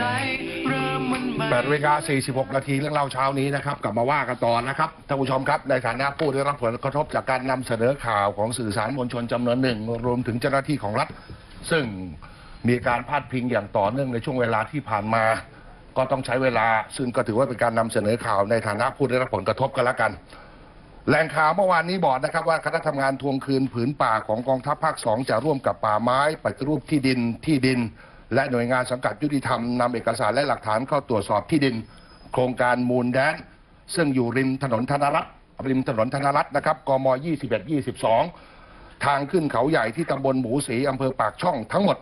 ใจเริ่มมันมาแปดนาฬิกา46 นาทีเรื่องเล่าเช้านี้นะครับ กลับมาว่ากันต่อนะครับท่านผู้ชมครับในฐานะผู้ได้รับผลกระทบจากการนำเสนอข่าวของสื่อสารมวลชนจำนวนหนึ่ง รวมถึงเจ้าหน้าที่ของรัฐ ซึ่งมีการพาดพิงอย่างต่อเนื่องในช่วงเวลาที่ผ่านมา ก็ต้องใช้เวลา ซึ่งก็ถือว่าเป็นการนำเสนอข่าวในฐานะผู้ได้รับผลกระทบกันแล้วกัน แหล่งข่าวเมื่อวานนี้บอกนะครับว่าคณะทำงานทวงคืนผืนป่าของกองทัพภาคสองจะร่วมกับป่าไม้ปฏิรูปที่ดินที่ดิน และหน่วยงานสังกัดยุติธรรมนำเอกสารและหลักฐานเข้าตรวจสอบที่ดิน โครงการมูลแดน ซึ่งอยู่ริมถนนธนรัตน์ริมถนนธนรัตน์นะครับกม 21 22 ทางขึ้นเขาใหญ่ที่ตำบลหมูสีอำเภอปากช่องทั้งหมด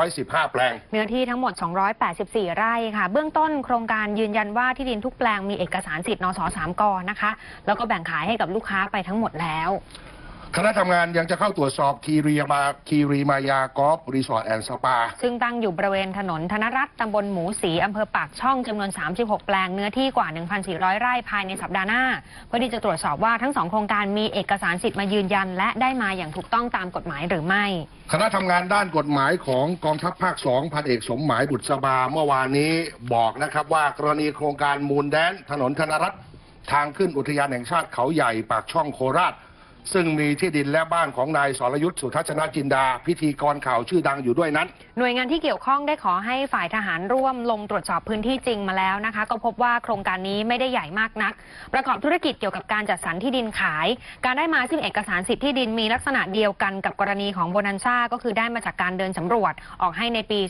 115 แปลง เนื้อที่ทั้งหมด 284 ไร่ค่ะ เบื้องต้นโครงการยืนยันว่าที่ดินทุกแปลงมีเอกสารสิทธิ์นสสามกนะคะ แล้วก็แบ่งขายให้กับลูกค้าไปทั้งหมดแล้ว คณะทำงานยังจะเข้าตรวจสอบคีรีมาคีรีมายากอล์ฟรีสอร์ทแอนด์สปา ซึ่งตั้งอยู่บริเวณถนนธนรัตน์ตำบลหมูสี อำเภอปากช่องจำนวน 36 แปลงเนื้อที่กว่า 1,400 ไร่ภายในสัปดาห์หน้า เพื่อที่จะตรวจสอบว่าทั้งสองโครงการมีเอกสารสิทธิ์มายืนยัน และได้มาอย่างถูกต้องตามกฎหมายหรือไม่ คณะทำงานด้านกฎหมายของกองทัพภาคสองพันเอกสมหมายบุตรสบาเมื่อวานนี้บอกนะครับว่ากรณีโครงการมูลแดน ถนนธนรัตน์ทางขึ้นอุทยานแห่งชาติเขาใหญ่ปากช่องโคราช ซึ่งมีที่ดินและบ้านของนายสรยุทธ์สุทัศนจินดา พิธีกรข่าวชื่อดังอยู่ด้วยนั้น หน่วยงานที่เกี่ยวข้องได้ขอให้ฝ่ายทหารร่วมลงตรวจสอบพื้นที่จริงมาแล้วนะคะ ก็พบว่าโครงการนี้ไม่ได้ใหญ่มากนัก ประกอบธุรกิจเกี่ยวกับการจัดสรรที่ดินขาย การได้มาซึ่งเอกสารสิทธิ์ที่ดินมีลักษณะเดียวกันกับกรณีของโบนันซ่าก็คือได้มาจากการเดินสำรวจออกให้ในปี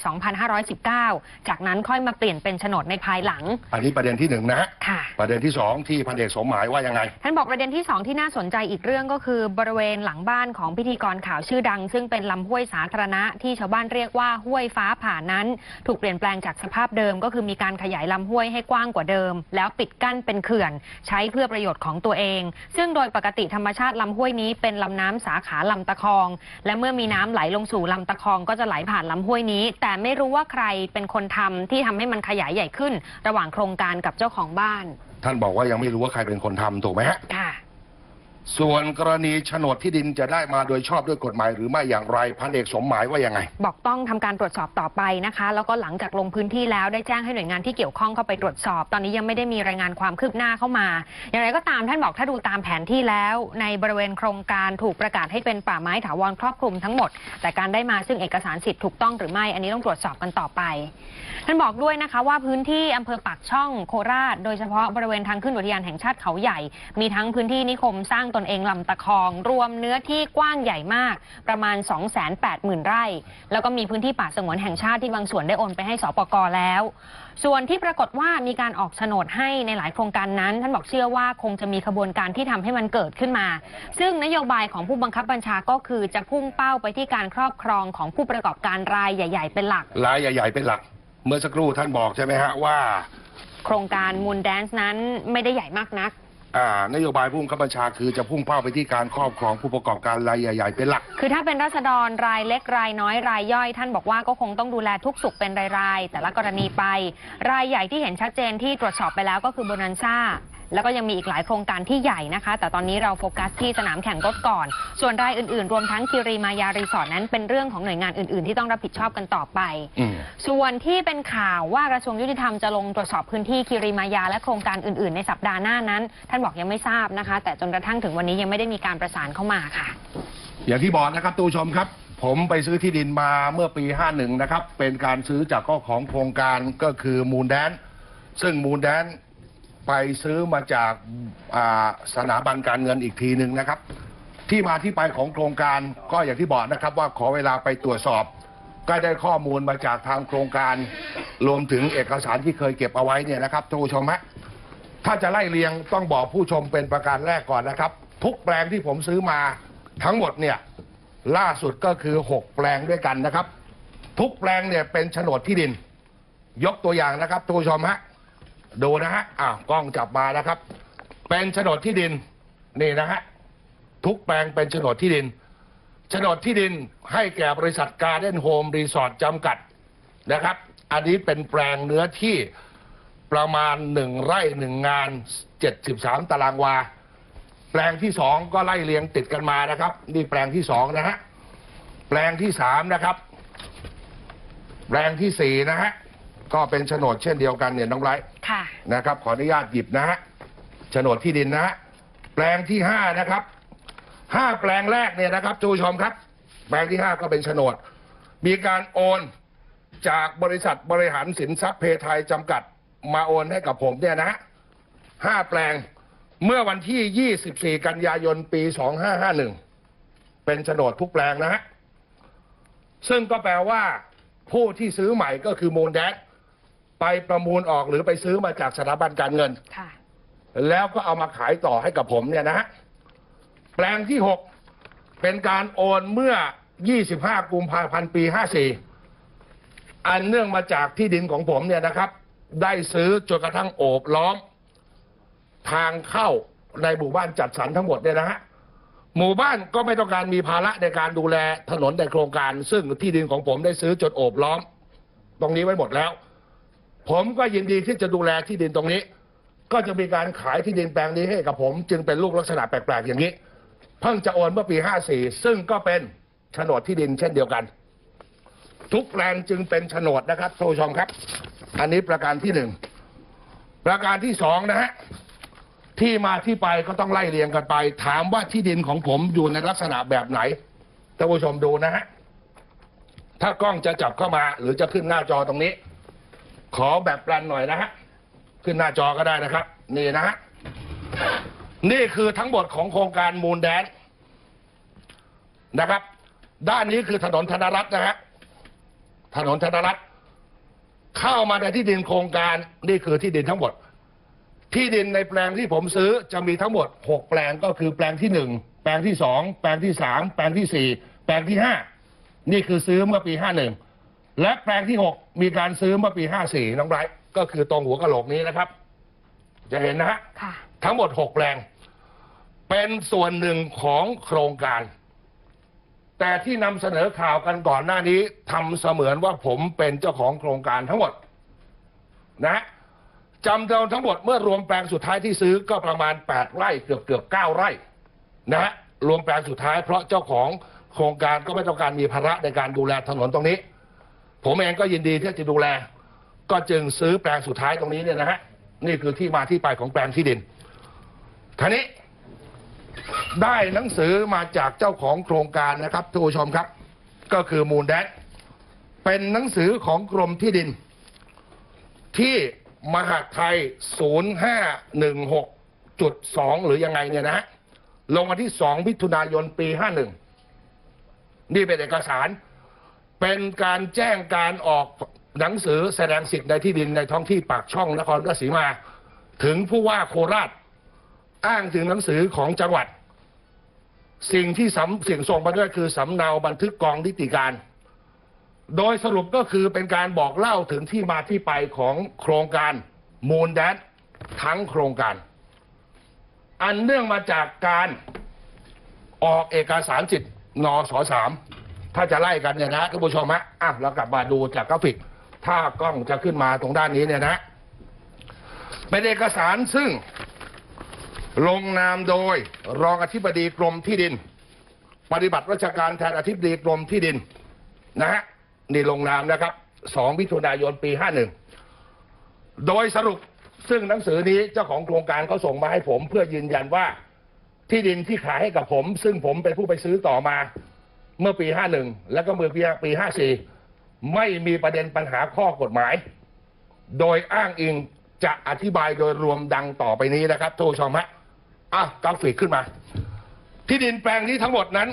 2519 จากนั้นค่อยมาเปลี่ยนเป็นโฉนดในภายหลัง อันนี้ประเด็นที่หนึ่งนะฮะค่ะ ประเด็นที่สองที่พันเอกสมหมายว่ายังไง ท่านบอกประเด็นที่2ที่น่าสนใจอีกเรื่องก็คือบริเวณหลังบ้านของพิธีกรข่าวชื่อดัง ซึ่งเป็นลำห้วยสาธารณะที่ชาวบ้านเรียกว่าห้วยฟ้าผ่านั้น ถูกเปลี่ยนแปลงจากสภาพเดิม ก็คือมีการขยายลำห้วยให้กว้างกว่าเดิม แล้วปิดกั้นเป็นเขื่อน ใช้เพื่อประโยชน์ของตัวเอง ซึ่งโดยปกติธรรมชาติลำห้วยนี้เป็นลำน้ำสาขาลำตะคอง และเมื่อมีน้ำไหลลงสู่ลำตะคอง ก็จะไหลผ่านลำห้วยนี้ แต่ไม่รู้ว่าใครเป็นคนทำที่ทำให้มันขยายใหญ่ขึ้น ระหว่างโครงการกับเจ้าของบ้าน ท่านบอกว่ายังไม่รู้ว่าใครเป็นคนทำถูกไหมฮะค่ะ ส่วนกรณีโฉนดที่ดินจะได้มาโดยชอบด้วยกฎหมายหรือไม่อย่างไรพันเอกสมหมายว่ายังไง บอกต้องทำการตรวจสอบต่อไปนะคะ แล้วก็หลังจากลงพื้นที่แล้วได้แจ้งให้หน่วยงานที่เกี่ยวข้องเข้าไปตรวจสอบ ตอนนี้ยังไม่ได้มีรายงานความคืบหน้าเข้ามา อย่างไรก็ตามท่านบอกถ้าดูตามแผนที่แล้ว ในบริเวณโครงการถูกประกาศให้เป็นป่าไม้ถาวรครอบคลุมทั้งหมด แต่การได้มาซึ่งเอกสารสิทธิ์ถูกต้องหรือไม่อันนี้ต้องตรวจสอบกันต่อไป ท่านบอกด้วยนะคะว่าพื้นที่อำเภอปากช่องโคราช โดยเฉพาะบริเวณทางขึ้นอุทยานแห่งชาติเขาใหญ่ มีทั้งพื้นที่นิคมสร้างตนเองลำตะคอง รวมเนื้อที่กว้างใหญ่มาก ประมาณ 280,000 ไร่ แล้วก็มีพื้นที่ป่าสงวนแห่งชาติที่บางส่วนได้โอนไปให้สปกแล้ว ส่วนที่ปรากฏว่ามีการออกโฉนดให้ในหลายโครงการนั้น ท่านบอกเชื่อว่าคงจะมีขบวนการที่ทำให้มันเกิดขึ้นมา ซึ่งนโยบายของผู้บังคับบัญชาก็คือจะพุ่งเป้าไปที่การครอบครองของผู้ประกอบการรายใหญ่ ๆ เป็นหลัก รายใหญ่ ๆ เป็นหลัก เมื่อสักครู่ท่านบอกใช่ไหมฮะว่า โครงการมูลแดนซ์นั้นไม่ได้ใหญ่มากนัก อ่านโยบายผู้บังคับบัญชาคือจะพุ่งเป้าไปที่การครอบครองผู้ประกอบการรายใหญ่ ๆ เป็นหลัก คือถ้าเป็นรัษฎรรายเล็กรายน้อยรายย่อย ท่านบอกว่าก็คงต้องดูแลทุกสุขเป็นรายๆแต่ละกรณีไป รายใหญ่ที่เห็นชัดเจนที่ตรวจสอบไปแล้วก็คือโบนันซ่า แล้วก็ยังมีอีกหลายโครงการที่ใหญ่นะคะ แต่ตอนนี้เราโฟกัสที่สนามแข่งรถก่อน ส่วนรายอื่นๆ รวมทั้งคิรีมายารีสอร์ทนั้นเป็นเรื่องของหน่วยงานอื่นๆ ที่ต้องรับผิดชอบกันต่อไปอืมส่วนที่เป็นข่าวว่ากระทรวงยุติธรรมจะลงตรวจสอบพื้นที่คิริมายาและโครงการอื่นๆ ในสัปดาห์หน้านั้น ท่านบอกยังไม่ทราบนะคะ แต่จนกระทั่งถึงวันนี้ยังไม่ได้มีการประสานเข้ามาค่ะ อย่างที่บอกนะครับตูชมครับ ผมไปซื้อที่ดินมาเมื่อปี 51 นะครับ เป็นการซื้อจากข้อของโครงการก็คือมูลแดน ซึ่งมูลแดน ไปซื้อมาจากสถาบันการเงินอีกทีหนึ่งนะครับ ที่มาที่ไปของโครงการก็อย่างที่บอกนะครับว่าขอเวลาไปตรวจสอบ ก็ได้ข้อมูลมาจากทางโครงการ รวมถึงเอกสารที่เคยเก็บเอาไว้เนี่ยนะครับท่านผู้ชมฮะถ้าจะไล่เรียงต้องบอกผู้ชมเป็นประการแรกก่อนนะครับ ทุกแปลงที่ผมซื้อมาทั้งหมดเนี่ยล่าสุดก็คือ 6 แปลงด้วยกันนะครับ ทุกแปลงเนี่ยเป็นโฉนดที่ดิน ยกตัวอย่างนะครับท่านผู้ชมฮะ ดูนะฮะอ้าวกล้องจับมานะครับ เป็นโฉนดที่ดินนี่นะฮะทุกแปลงเป็นโฉนดที่ดินโฉนดที่ดินให้แก่บริษัทการเด้นโฮมรีสอร์ทจำกัดนะครับ อันนี้เป็นแปลงเนื้อที่ประมาณหนึ่งไร่หนึ่งงาน73ตารางวา แปลงที่สองก็ไล่เรียงติดกันมานะครับ นี่แปลงที่สองนะฮะแปลงที่สามนะครับ แปลงที่สี่นะฮะ ก็เป็นโฉนดเช่นเดียวกันเนี่ยน้องไบรท์ค่ะ นะครับ ขออนุญาตหยิบนะฮะโฉนดที่ดินนะฮะแปลงที่ห้านะครับห้าแปลงแรกเนี่ยนะครับทุกผู้ชมครับ แปลงที่ห้าก็เป็นโฉนด มีการโอนจากบริษัทบริหารสินทรัพย์เพไทยจำกัดมาโอนให้กับผมเนี่ยนะฮะห้าแปลงเมื่อวันที่ 24 กันยายน ปี 2551 เป็นโฉนดทุกแปลงนะฮะ ซึ่งก็แปลว่าผู้ที่ซื้อใหม่ก็คือมูลแดด ไปประมูลออกหรือไปซื้อมาจากสถาบันการเงิน ค่ะ แล้วก็เอามาขายต่อให้กับผมเนี่ยนะฮะแปลงที่ 6 เป็นการโอนเมื่อ 25 กุมภาพันธ์ปี 54 อันเนื่องมาจากที่ดินของผมเนี่ยนะครับ ได้ซื้อจนกระทั่งโอบล้อม ทางเข้าในหมู่บ้านจัดสรรทั้งหมดเนี่ยนะฮะหมู่บ้านก็ไม่ต้องการมีภาระในการดูแลถนนในโครงการ ซึ่งที่ดินของผมได้ซื้อจนโอบล้อม ตรงนี้ไว้หมดแล้ว ผมก็ยินดีที่จะดูแลที่ดินตรงนี้ ก็จะมีการขายที่ดินแปลงนี้ให้กับผม จึงเป็นรูปลักษณะแปลกๆอย่างนี้ เพิ่งจะโอนเมื่อปี 54 ซึ่งก็เป็นโฉนดที่ดินเช่นเดียวกัน ทุกแปลงจึงเป็นโฉนดนะครับท่านผู้ชมครับ อันนี้ประการที่หนึ่งประการที่สองนะฮะที่มาที่ไปก็ต้องไล่เรียงกันไป ถามว่าที่ดินของผมอยู่ในลักษณะแบบไหนท่านผู้ชมดูนะฮะถ้ากล้องจะจับเข้ามาหรือจะขึ้นหน้าจอตรงนี้ ขอแบบปลันหน่อยนะฮะ ขึ้นหน้าจอก็ได้นะครับ นี่นะฮะ นี่คือทั้งหมดของโครงการมูลแดนนะครับ ด้านนี้คือถนนธนรัตน์นะฮะ ถนนธนรัตน์เข้ามาในที่ดินโครงการนี่คือที่ดินทั้งหมด ที่ดินในแปลงที่ผมซื้อจะมีทั้งหมด 6 แปลงก็คือแปลงที่ 1 แปลงที่ 2 แปลงที่ 3 แปลงที่ 4 แปลงที่ 5 นี่คือซื้อเมื่อปี 51 และแปลงที่ 6 มีการซื้อเมื่อปี 54 น้องไบรท์ก็คือตรงหัวกะโหลกนี้นะครับ จะเห็นนะฮะค่ะทั้งหมด 6 แปลง เป็นส่วนหนึ่งของโครงการ แต่ที่นำเสนอข่าวกันก่อนหน้านี้ทำเสมือนว่าผมเป็นเจ้าของโครงการทั้งหมด นะฮะจำนวนทั้งหมดเมื่อรวมแปลงสุดท้ายที่ซื้อก็ประมาณ 8 ไร่เกือบเกือบ9ไร่ นะฮะรวมแปลงสุดท้ายเพราะเจ้าของโครงการก็ไม่ต้องการมีภาระในการดูแลถนนตรงนี้ ผมเองก็ยินดีที่จะดูแล ก็จึงซื้อแปลงสุดท้ายตรงนี้เนี่ยนะฮะนี่คือที่มาที่ไปของแปลงที่ดินท่านี้ได้หนังสือมาจากเจ้าของโครงการนะครับทุกผู้ชมครับ ก็คือมูลแดนเป็นหนังสือของกรมที่ดิน ที่มหาไทย 0516.2 หรือยังไงเนี่ยนะฮะลงวันที่ 2 มิถุนายนปี 51 นี่เป็นเอกสาร เป็นการแจ้งการออกหนังสือแสดงสิทธิ์ในที่ดินในท้องที่ปากช่องนครราชสีมา ถึงผู้ว่าโคราช อ้างถึงหนังสือของจังหวัด สิ่งที่สำสิ่งส่งมาด้วยคือสำเนาบันทึกกองนิติการ โดยสรุปก็คือเป็นการบอกเล่าถึงที่มาที่ไปของโครงการมูลแดนทั้งโครงการ อันเนื่องมาจากการออกเอกสารสิทธิ์นสสาม ถ้าจะไล่กันเนี่ยนะท่านผู้ชมฮะอะเรากลับมาดูจากกราฟิก ถ้ากล้องจะขึ้นมาตรงด้านนี้เนี่ยนะเป็นเอกสารซึ่ง ลงนามโดยรองอธิบดีกรมที่ดิน ปฏิบัติราชการแทนอธิบดีกรมที่ดินนะฮะนี่ลงนามนะครับ2มิถุนายนปี51โดยสรุปซึ่งหนังสือนี้เจ้าของโครงการเขาส่งมาให้ผม เพื่อยืนยันว่าที่ดินที่ขายให้กับผม ซึ่งผมเป็นผู้ไปซื้อต่อมา เมื่อปี 51 แล้วก็เมื่อปีปี 54 ไม่มีประเด็นปัญหาข้อกฎหมาย โดยอ้างอิงจะอธิบายโดยรวมดังต่อไปนี้นะครับทุกผู้ชมฮะอะกราฟิกขึ้นมา ที่ดินแปลงนี้ทั้งหมดนั้น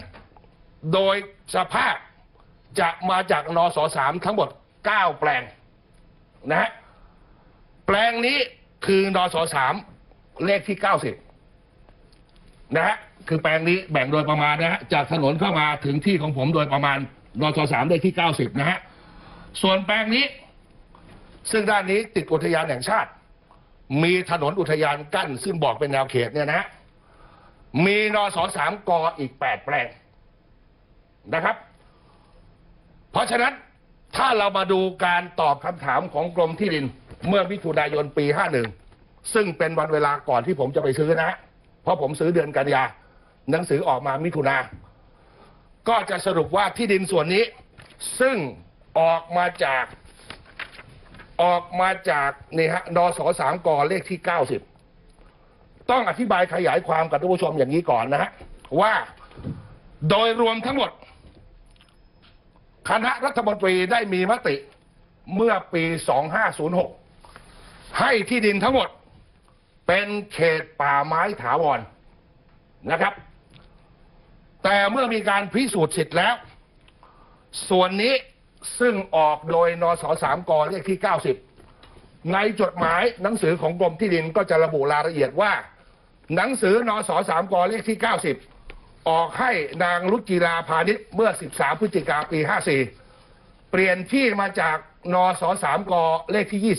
โดยสภาพจะมาจากนสสามทั้งหมด 9 แปลงนะฮะแปลงนี้คือนสสามเลขที่ 90 นะฮะ คือแปลงนี้แบ่งโดยประมาณนะฮะจากถนนเข้ามาถึงที่ของผมโดยประมาณนสสามเลขที่ 90 นะฮะส่วนแปลงนี้ ซึ่งด้านนี้ติดอุทยานแห่งชาติ มีถนนอุทยานกั้น ซึ่งบอกเป็นแนวเขตเนี่ยนะฮะมีนสสามกออีก 8 แปลงนะครับ เพราะฉะนั้นถ้าเรามาดูการตอบคำถามของกรมที่ดิน เมื่อมิถุนายนปี 51 ซึ่งเป็นวันเวลาก่อนที่ผมจะไปซื้อนะฮะเพราะผมซื้อเดือนกันยา หนังสือออกมามิถุนา ก็จะสรุปว่าที่ดินส่วนนี้ ซึ่งออกมาจากออกมาจากนี่ฮะนสสามกเลขที่เก้าสิบต้องอธิบายขยายความกับท่านผู้ชมอย่างนี้ก่อนนะฮะว่าโดยรวมทั้งหมด คณะรัฐมนตรีได้มีมติเมื่อปี 2506 ให้ที่ดินทั้งหมดเป็นเขตป่าไม้ถาวรนะครับ แต่เมื่อมีการพิสูจน์สิทธิ์แล้ว ส่วนนี้ซึ่งออกโดยนสสามกเลขที่ 90 ในจดหมายหนังสือของกรมที่ดินก็จะระบุรายละเอียดว่า หนังสือนสสามกเลขที่ 90 ออกให้นางรุจิราพาณิชย์เมื่อ 13 พฤศจิกาปี 54 เปลี่ยนที่มาจากนสสามกเลขที่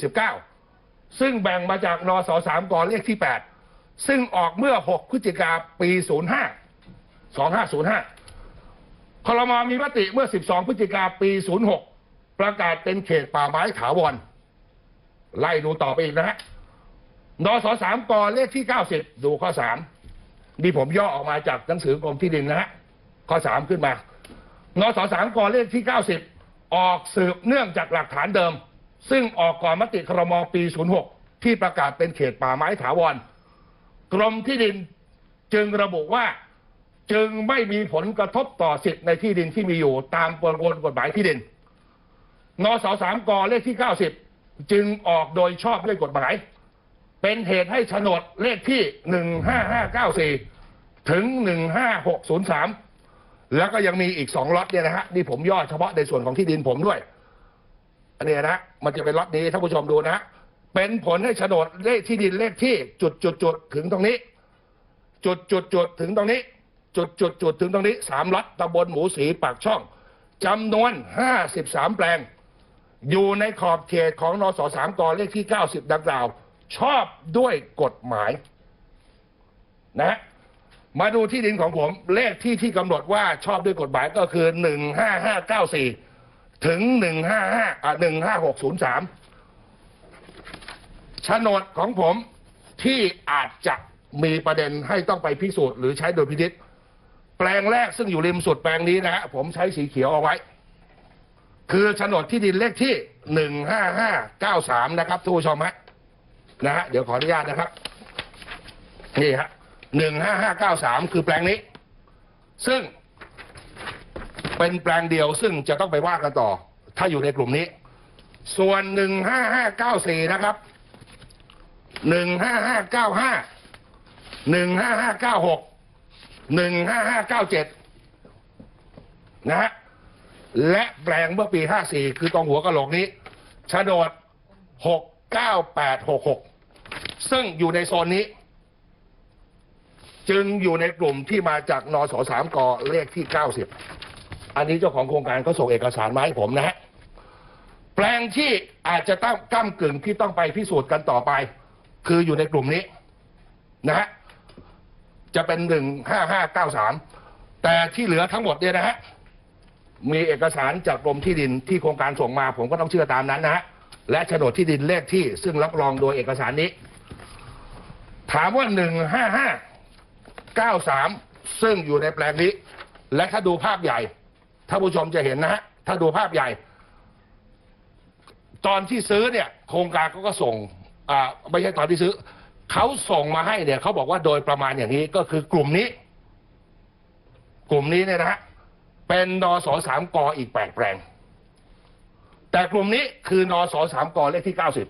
29 ซึ่งแบ่งมาจากนสสามกเลขที่ 8 ซึ่งออกเมื่อ 6 พฤศจิกาปี 05 2505คลมมีมติเมื่อ 12 พฤศจิกาปี 06 ประกาศเป็นเขตป่าไม้ถาวร ไล่ดูต่อไปอีกนะฮะนสสามกเลขที่ 90 ดูข้อ 3 นี่ผมย่อออกมาจากหนังสือกรมที่ดินนะฮะ ข้อ 3 ขึ้นมานสสามกเลขที่ 90 ออกสืบเนื่องจากหลักฐานเดิม ซึ่งออกก่อนมติครมปี 06 ที่ประกาศเป็นเขตป่าไม้ถาวร กรมที่ดินจึงระบุว่า จึงไม่มีผลกระทบต่อสิทธิ์ในที่ดินที่มีอยู่ ตามประมวลกฎหมายที่ดินนสสามกเลขที่ 90 จึงออกโดยชอบด้วยกฎหมาย เป็นเหตุให้โฉนดเลขที่ 15594 ถึง 15603 แล้วก็ยังมีอีกสองล็อตเนี่ยนะฮะนี่ผมย่อเฉพาะในส่วนของที่ดินผมด้วย อันนี้นะมันจะเป็นล็อตนี้ท่านผู้ชมดูนะฮะเป็นผลให้โฉนดเลขที่ดินเลขที่จุดจุดจุดถึงตรงนี้ จุดจุดจุดถึงตรงนี้ จุดจุดจุดถึงตรงนี้สามล็อตตำบลหมูสีปากช่องจำนวนห้าสิบสามแปลง อยู่ในขอบเขตของนสสามกเลขที่เก้าสิบดังกล่าว ชอบด้วยกฎหมาย นะ มาดูที่ดินของผม เลขที่ที่กำหนดว่าชอบด้วยกฎหมายก็คือหนึ่งห้าห้าเก้าสี่ถึงหนึ่งห้าห้าอ่หนึ่งห้าหกศูนย์สามโฉนดของผมที่อาจจะมีประเด็นให้ต้องไปพิสูจน์หรือใช้โดยพินิษ แปลงแรกซึ่งอยู่ริมสุดแปลงนี้นะฮะผมใช้สีเขียวเอาไว้ คือโฉนดที่ดินเลขที่หนึ่งห้าห้าเก้าสามนะครับทุกผู้ชมฮะนะฮะเดี๋ยวขออนุญาตนะครับนี่ฮะหนึ่งห้าห้าเก้าสามคือแปลงนี้ ซึ่ง เป็นแปลงเดียวซึ่งจะต้องไปว่ากันต่อ ถ้าอยู่ในกลุ่มนี้ ส่วนหนึ่งห้าห้าเก้าสี่นะครับหนึ่งห้าห้าเก้าห้าหนึ่งห้าห้าเก้าหก หนึ่งห้าห้าเก้าเจ็ดนะฮะและแปลงเมื่อปี54คือตรงหัวกะโหลกนี้โฉนด69866ซึ่งอยู่ในโซนนี้ จึงอยู่ในกลุ่มที่มาจากนสสามกเลขที่90อันนี้เจ้าของโครงการเขาส่งเอกสารมาให้ผมนะฮะแปลงที่อาจจะตั้งก้ากึ่งที่ต้องไปพิสูจน์กันต่อไป คืออยู่ในกลุ่มนี้นะฮะ จะเป็น15593แต่ที่เหลือทั้งหมดเนี่ยนะฮะมีเอกสารจากกรมที่ดินที่โครงการส่งมา ผมก็ต้องเชื่อตามนั้นนะฮะและโฉนดที่ดินเลขที่ซึ่งรับรองโดยเอกสารนี้ ถามว่า15593ซึ่งอยู่ในแปลงนี้ และถ้าดูภาพใหญ่ถ้าผู้ชมจะเห็นนะฮะถ้าดูภาพใหญ่ ตอนที่ซื้อเนี่ย โครงการเขาก็ส่งอ่าไม่ใช่ตอนที่ซื้อ เขาส่งมาให้เนี่ยเขาบอกว่าโดยประมาณอย่างนี้ก็คือกลุ่มนี้ กลุ่มนี้เนี่ยนะฮะเป็นนสสามกออีกแปดแปลง แต่กลุ่มนี้คือนสสามกเลขที่เก้าสิบ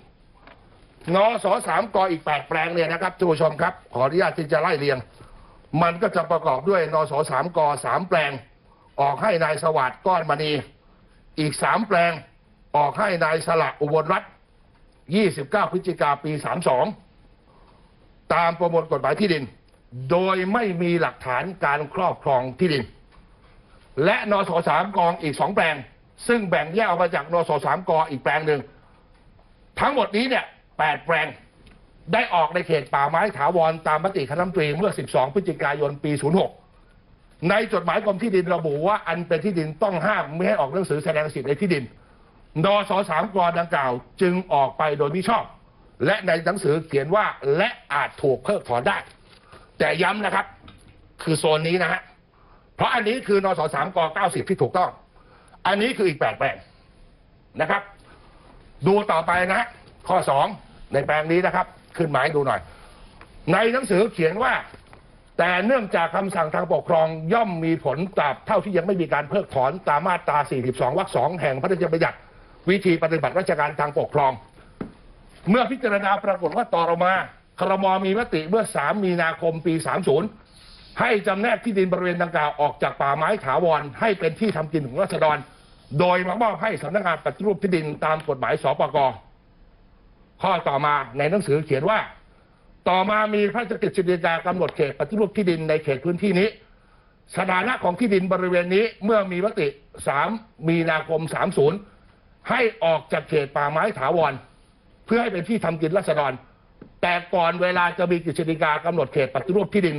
นสสามกออีกแปดแปลงเนี่ยนะครับท่านผู้ชมครับ ขออนุญาตที่จะไล่เรียง มันก็จะประกอบด้วยนสสามกสามแปลง ออกให้นายสวัสดิ์ก้อนมณี อีกสามแปลง ออกให้นายสละอุบลรัตน์29พฤศจิกาปี32 ตามประมวลกฎหมายที่ดิน โดยไม่มีหลักฐานการครอบครองที่ดิน และนสสามกองอีกสองแปลง ซึ่งแบ่งแยกออกมาจากนสสามกออีกแปลงหนึ่งทั้งหมดนี้เนี่ยแปดแปลงได้ออกในเขตป่าไม้ถาวรตามมติคณะรัฐมนตรีเมื่อ 12 พฤศจิกายน ปี 06 ในจดหมายกรมที่ดินระบุว่าอันเป็นที่ดินต้องห้ามไม่ให้ออกหนังสือแสดงสิทธิ์ในที่ดิน นสสามกรดังกล่าว จึงออกไปโดยมิชอบ และในหนังสือเขียนว่าและอาจถูกเพิกถอนได้ แต่ย้ำนะครับ คือโซนนี้นะฮะเพราะอันนี้คือนสสามก90ที่ถูกต้อง อันนี้คืออีกแปดแปลงนะครับ ดูต่อไปนะ ข้อสองในแปลงนี้นะครับ ขึ้นหมายดูหน่อย ในหนังสือเขียนว่า แต่เนื่องจากคำสั่งทางปกครองย่อมมีผลตราบเท่าที่ยังไม่มีการเพิกถอนตามมาตรา 42 วรรคสองแห่งพระราชบัญญัติวิธีปฏิบัติราชการทางปกครอง เมื่อพิจารณาปรากฏว่าต่อมาครมมีมติเมื่อ 3 มีนาคมปี 30 ให้จำแนกที่ดินบริเวณดังกล่าวออกจากป่าไม้ถาวร ให้เป็นที่ทำกินของราษฎร โดยมามอบให้สำนักงานปฏิรูปที่ดินตามกฎหมายสปกข้อต่อมาในหนังสือเขียนว่า ต่อมามีพระราชกฤษฎีกากำหนดเขตปฏิรูปที่ดินในเขตพื้นที่นี้ สถานะของที่ดินบริเวณนี้เมื่อมีมติ 3 มีนาคม 30 ให้ออกจากเขตป่าไม้ถาวร พื่อให้เป็นที่ทำกินรัษฎร แต่ก่อนเวลาจะมีกฤษฎีกากำหนดเขตปฏิรูปที่ดิน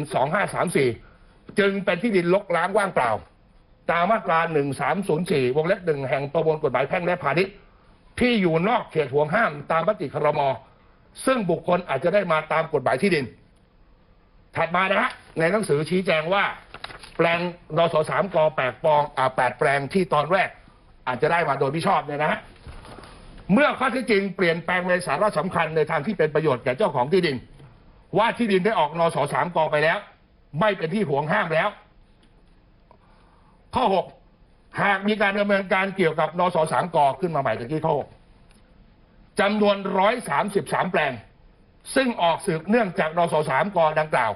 2534 จึงเป็นที่ดินลกล้างว่างเปล่า ตามมาตรา 1304 วงเล็บหนึ่งแห่งประมวลกฎหมายแพ่งและพาณิชย์ที่อยู่นอกเขตห่วงห้ามตามมติครม ซึ่งบุคคลอาจจะได้มาตามกฎหมายที่ดิน ถัดมานะฮะในหนังสือชี้แจงว่า แปลงนสสามกแปดปองอ่าแปดแปลงที่ตอนแรก อาจจะได้มาโดยไม่ชอบเนี่ยนะฮะ เมื่อข้อเที่จริงเปลี่ยนแปลงในสาระสำคัญในทางที่เป็นประโยชน์แก่เจ้าของที่ดิน ว่าที่ดินได้ออกนสสามกไปแล้ว ไม่เป็นที่ห่วงห้ามแล้ว ข้อหกหากมีการดำเนินการเกี่ยวกับนสสามกขึ้นมาใหม่ตะกี้ข้อหกจำนวนร้อยสามสิบสามแปลง ซึ่งออกสืบเนื่องจากนสสามกดังกล่าว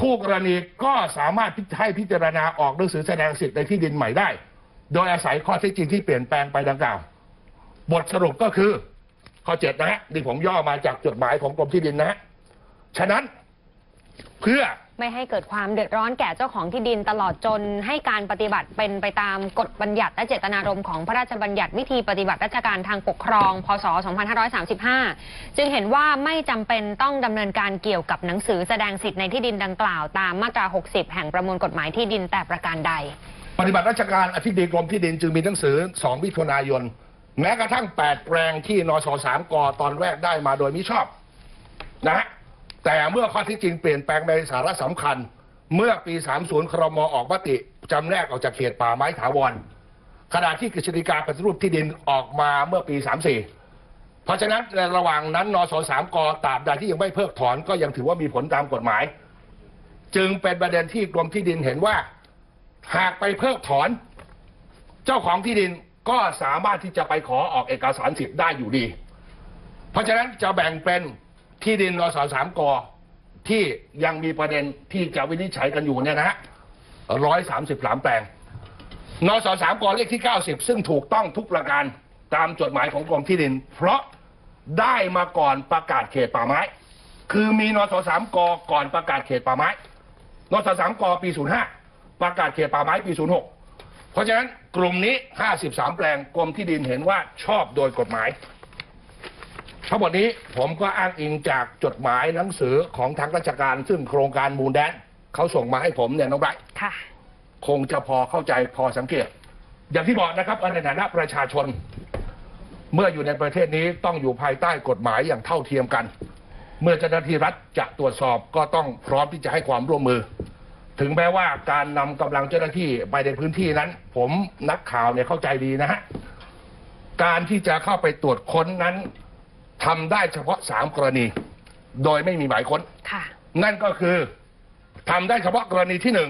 คู่กรณีก็สามารถให้พิจารณาออกหนังสือแสดงสิทธิ์ในที่ดินใหม่ได้ โดยอาศัยข้อเท็จจริงที่เปลี่ยนแปลงไปดังกล่าว บทสรุปก็คือข้อเจ็ดนะฮะนี่ผมย่อมาจากจดหมายของกรมที่ดินนะฮะฉะนั้นเพื่อไม่ให้เกิดความเดือดร้อนแก่เจ้าของที่ดินตลอดจนให้การปฏิบัติเป็นไปตามกฎบัญญัติและเจตนารมณ์ของพระราชบัญญัติวิธีปฏิบัติราชการทางปกครอง พศ 2535 จึงเห็นว่าไม่จำเป็นต้องดำเนินการเกี่ยวกับหนังสือแสดงสิทธิ์ในที่ดินดังกล่าวตามมาตรา 60 แห่งประมวลกฎหมายที่ดินแต่ประการใด ปฏิบัติราชการอธิบดีกรมที่ดินจึงมีหนังสือ 2 มิถุนายน แม้กระทั่ง 8 แปลงที่นสสามกตอนแรกได้มาโดยมิชอบนะฮะแต่เมื่อข้อที่จริงเปลี่ยนแปลงในสาระสำคัญ เมื่อปี 30 ครมออกมติจำแนกออกจากเขตป่าไม้ถาวรขณะที่กฤษฎีกาปฏิรูปที่ดินออกมาเมื่อปี 34 เพราะฉะนั้นในระหว่างนั้นนสสามกตราบใดที่ยังไม่เพิกถอนก็ยังถือว่ามีผลตามกฎหมาย จึงเป็นประเด็นที่กรมที่ดินเห็นว่า หากไปเพิกถอน เจ้าของที่ดิน ก็สามารถที่จะไปขอออกเอกสารสิทธิ์ได้อยู่ดี เพราะฉะนั้นจะแบ่งเป็นที่ดินนสสามกที่ยังมีประเด็นที่จะวินิจฉัยกันอยู่เนี่ยนะฮะร้อยสามสิบสามแปลงนสสามกเลขที่เก้าสิบซึ่งถูกต้องทุกประการตามจดหมายของกรมที่ดิน เพราะได้มาก่อนประกาศเขตป่าไม้ คือมีนสสามกก่อนประกาศเขตป่าไม้นสสามกปี05ประกาศเขตป่าไม้ปี06เพ ราะฉะนั้นกลุ่มนี้ 53 แปลงกรมที่ดินเห็นว่าชอบโดยกฎหมาย ทั้งหมดนี้ผมก็อ้างอิงจากจดหมายหนังสือของทางราชการ ซึ่งโครงการมูลแดนเขาส่งมาให้ผมเนี่ยน้องไบรท์ค่ะ คงจะพอเข้าใจพอสังเกต อย่างที่บอกนะครับว่าในฐานะประชาชน เมื่ออยู่ในประเทศนี้ต้องอยู่ภายใต้กฎหมายอย่างเท่าเทียมกัน เมื่อเจ้าหน้าที่รัฐจะตรวจสอบก็ต้องพร้อมที่จะให้ความร่วมมือ ถึงแม้ว่าการนำกำลังเจ้าหน้าที่ไปในพื้นที่นั้น ผมนักข่าวเนี่ยเข้าใจดีนะฮะ การที่จะเข้าไปตรวจค้นนั้นทำได้เฉพาะสามกรณี โดยไม่มีหมายค้น ค่ะ นั่นก็คือทำได้เฉพาะกรณีที่หนึ่ง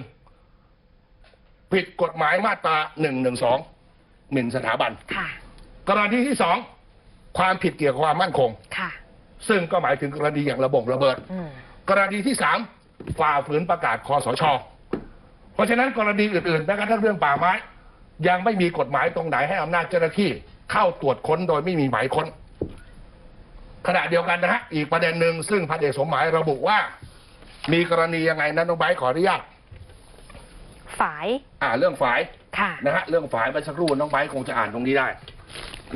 ผิดกฎหมายมาตราหนึ่งหนึ่งสองหมิ่นสถาบัน ค่ะ กรณีที่สองความผิดเกี่ยวกับความมั่นคง ค่ะ ซึ่งก็หมายถึงกรณีอย่างระบบระเบิด อืม กรณีที่สาม ฝ่าฝืนประกาศคอสช เพราะฉะนั้นกรณีอื่นๆแม้กระทั่งเรื่องป่าไม้ ยังไม่มีกฎหมายตรงไหนให้อำนาจเจ้าหน้าที่เข้าตรวจค้นโดยไม่มีหมายค้น ขณะเดียวกันนะฮะอีกประเด็นหนึ่งซึ่งพันเอกสมหมายระบุว่า มีกรณียังไงนั้นน้องไบร์ทขออนุญาตฝาย อ่าเรื่องฝายค่ะ นะฮะเรื่องฝายเมื่อสักครู่น้องไบร์ทคงจะอ่านตรงนี้ได้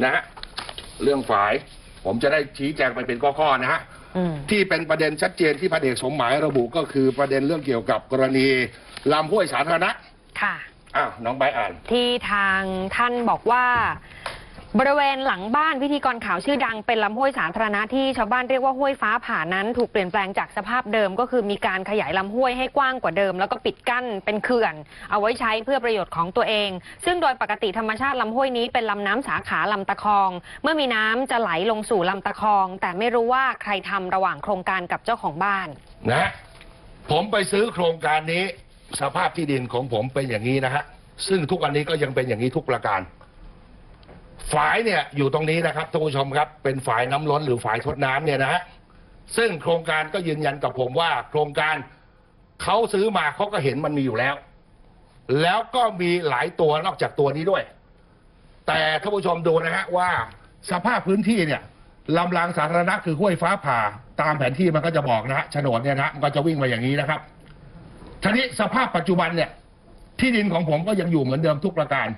นะฮะเรื่องฝาย ผมจะได้ชี้แจงไปเป็นข้อๆนะฮะอืม ที่เป็นประเด็นชัดเจนที่พันเอกสมหมายระบุก็คือประเด็นเรื่องเกี่ยวกับกรณีลำห้วยสาธารณะค่ะอ้าวน้องใบร์ทอ่านที่ทางท่านบอกว่า บริเวณหลังบ้านพิธีกรข่าวชื่อดังเป็นลำห้วยสาธารณะที่ชาวบ้านเรียกว่าห้วยฟ้าผ่านั้นถูกเปลี่ยนแปลงจากสภาพเดิม ก็คือมีการขยายลำห้วยให้กว้างกว่าเดิม แล้วก็ปิดกั้นเป็นเขื่อน เอาไว้ใช้เพื่อประโยชน์ของตัวเอง ซึ่งโดยปกติธรรมชาติลำห้วยนี้เป็นลำน้ำสาขาลำตะคอง เมื่อมีน้ำจะไหลลงสู่ลำตะคอง แต่ไม่รู้ว่าใครทำระหว่างโครงการกับเจ้าของบ้านนะฮะผมไปซื้อโครงการนี้ สภาพที่ดินของผมเป็นอย่างนี้นะฮะซึ่งทุกวันนี้ก็ยังเป็นอย่างนี้ทุกประการ ฝายเนี่ยอยู่ตรงนี้นะครับท่านผู้ชมครับ เป็นฝายน้ำล้นหรือฝายทดน้ำเนี่ยนะฮะซึ่งโครงการก็ยืนยันกับผมว่า โครงการเขาซื้อมาเขาก็เห็นมันมีอยู่แล้ว แล้วก็มีหลายตัวนอกจากตัวนี้ด้วย แต่ท่านผู้ชมดูนะฮะว่าสภาพพื้นที่เนี่ยลำรางสาธารณะคือห้วยฟ้าผ่า ตามแผนที่มันก็จะบอกนะฮะโฉนดเนี่ยนะฮะมันก็จะวิ่งมาอย่างนี้นะครับทีนี้สภาพปัจจุบันเนี่ย ที่ดินของผมก็ยังอยู่เหมือนเดิมทุกประการ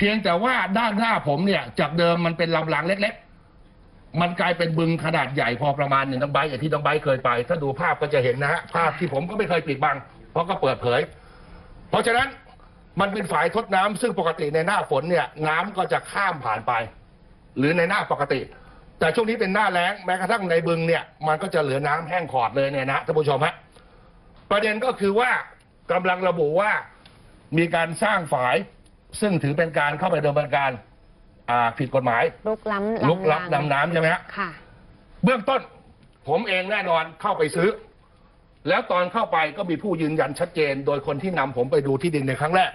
เพียงแต่ว่าด้านหน้าผมเนี่ยจากเดิมมันเป็นลำรางเล็ก ๆ มันกลายเป็นบึงขนาดใหญ่พอประมาณหนึ่งน้องใบร์อย่างที่น้องใบร์เคยไป ถ้าดูภาพก็จะเห็นนะฮะภาพที่ผมก็ไม่เคยปิดบัง เพราะก็เปิดเผย เพราะฉะนั้นมันเป็นฝายทดน้ำซึ่งปกติในหน้าฝนเนี่ย น้ำก็จะข้ามผ่านไป หรือในหน้าปกติ แต่ช่วงนี้เป็นหน้าแล้งแม้กระทั่งในบึงเนี่ย มันก็จะเหลือน้ำแห้งขอดเลยเนี่ยนะท่านผู้ชมฮะประเด็นก็คือว่ากำลังระบุว่ามีการสร้างฝาย ซึ่งถือเป็นการเข้าไปดำเนินการอ่าผิดกฎหมายลุกล้ำลุกลับนำน้ำใช่ไหมฮะค่ะ เบื้องต้น ผมเองแน่นอนเข้าไปซื้อ แล้วตอนเข้าไปก็มีผู้ยืนยันชัดเจน โดยคนที่นำผมไปดูที่ดินในครั้งแรก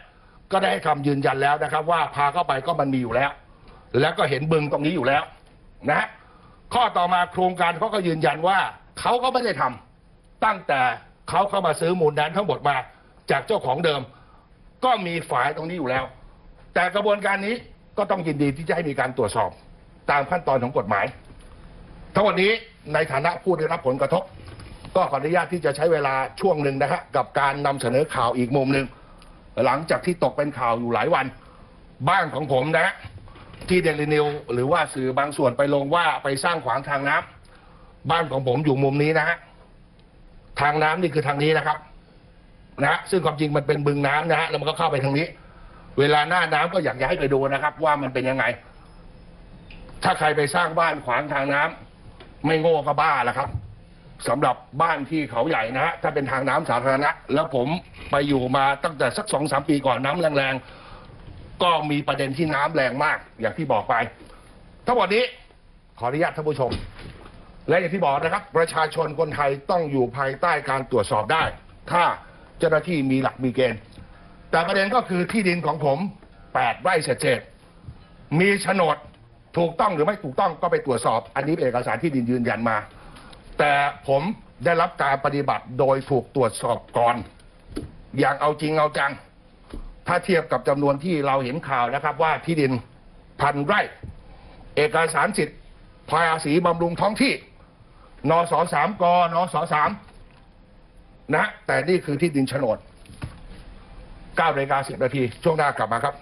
ก็ได้ให้คำยืนยันแล้วนะครับ ว่าพาเข้าไปก็มันมีอยู่แล้ว แล้วก็เห็นบึงตรงนี้อยู่แล้วนะฮะข้อต่อมาโครงการเขาก็ยืนยันว่าเขาก็ไม่ได้ทำตั้งแต่เขาเข้ามาซื้อมูลแดนทั้งหมดมาจากเจ้าของเดิม ก็มีฝายตรงนี้อยู่แล้ว แต่กระบวนการนี้ก็ต้องยินดีที่จะให้มีการตรวจสอบตามขั้นตอนของกฎหมาย ทั้งหมดนี้ในฐานะผู้ได้รับผลกระทบ ก็ขออนุญาตที่จะใช้เวลาช่วงหนึ่งนะฮะกับการนำเสนอข่าวอีกมุมหนึ่งหลังจากที่ตกเป็นข่าวอยู่หลายวัน บ้านของผมนะที่เดลินิวหรือว่าสื่อบางส่วนไปลงว่าไปสร้างขวางทางน้ำบ้านของผมอยู่มุมนี้นะฮะทางน้ำนี่คือทางนี้นะครับนะฮะซึ่งความจริงมันเป็นบึงน้ำนะฮะแล้วมันก็เข้าไปทางนี้ เวลาหน้าน้ำก็อยากจะให้ไปดูนะครับ ว่ามันเป็นยังไง ถ้าใครไปสร้างบ้านขวางทางน้ำไม่โง่ก็บ้าละครับสำหรับบ้านที่เขาใหญ่นะฮะถ้าเป็นทางน้ำสาธารณะ แล้วผมไปอยู่มาตั้งแต่สักสองสามปีก่อนน้ำแรงๆ ก็มีประเด็นที่น้ำแรงมาก อย่างที่บอกไปทั้งหมดนี้ขออนุญาตท่านผู้ชม และอย่างที่บอกนะครับ ประชาชนคนไทยต้องอยู่ภายใต้การตรวจสอบได้ ถ้าเจ้าหน้าที่มีหลักมีเกณฑ์ แต่ประเด็นก็คือที่ดินของผมแปดไร่เศษๆมีโฉนดถูกต้องหรือไม่ถูกต้องก็ไปตรวจสอบ อันนี้เป็นเอกสารที่ดินยืนยันมา แต่ผมได้รับการปฏิบัติโดยถูกตรวจสอบก่อน อย่างเอาจริงเอาจัง ถ้าเทียบกับจำนวนที่เราเห็นข่าวนะครับว่าที่ดินพันไร่ เอกสารสิทธิ์ภาษีบำรุงท้องที่นสสามกนสสามนะ แต่นี่คือที่ดินโฉนด 9นาฬิกา10นาทีช่วงหน้ากลับมาครับ